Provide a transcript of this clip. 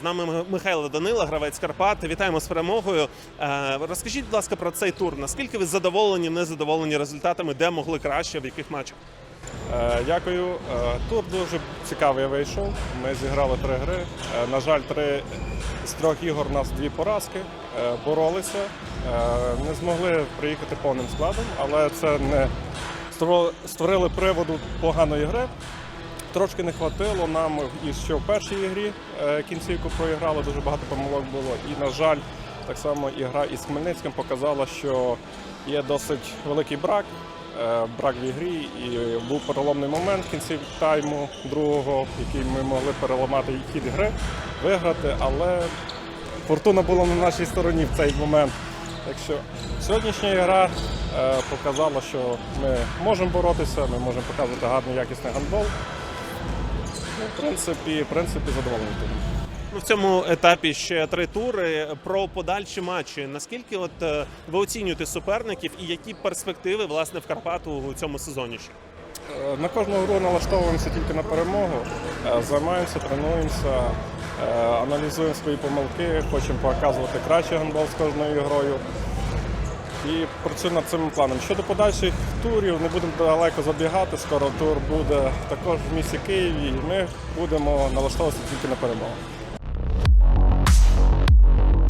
З нами Михайло Данила, гравець Карпат. Вітаємо з перемогою. Е, Розкажіть, будь ласка, про цей тур. Наскільки ви задоволені, незадоволені результатами, де могли краще, в яких матчах? Е, Дякую. Е, Тур дуже цікавий вийшов. Ми зіграли три гри. На жаль, три з трьох ігор у нас дві поразки. Боролися. Не змогли приїхати повним складом, але це не створили приводу поганої гри. Трошки не хватило нам і ще в першій ігрі е, кінцівку проіграли, дуже багато помилок було. І, на жаль, так само ігра із Хмельницьким показала, що є досить великий брак. е, Брак в ігрі, і був переломний момент в кінці тайму другого, який ми могли переламати хід гри, виграти, але фортуна була на нашій стороні в цей момент. Так що сьогоднішня гра е, показала, що ми можемо боротися, ми можемо показувати гарний якісний гандбол. Ну, в принципі, в принципі, задоволений. Ну, в цьому етапі ще три тури. Про подальші матчі. Наскільки от е, ви оцінюєте суперників і які перспективи власне в Карпату у цьому сезоні ще? Е, На кожну гру налаштовуємося тільки на перемогу, е, займаємося, тренуємося, е, аналізуємо свої помилки, хочемо показувати кращий гандбол з кожною грою. І працюю над цим планом. Щодо подальших турів, не будемо далеко забігати. Скоро тур буде також в місті Києві. і Ми будемо налаштовуватися тільки на перемогу.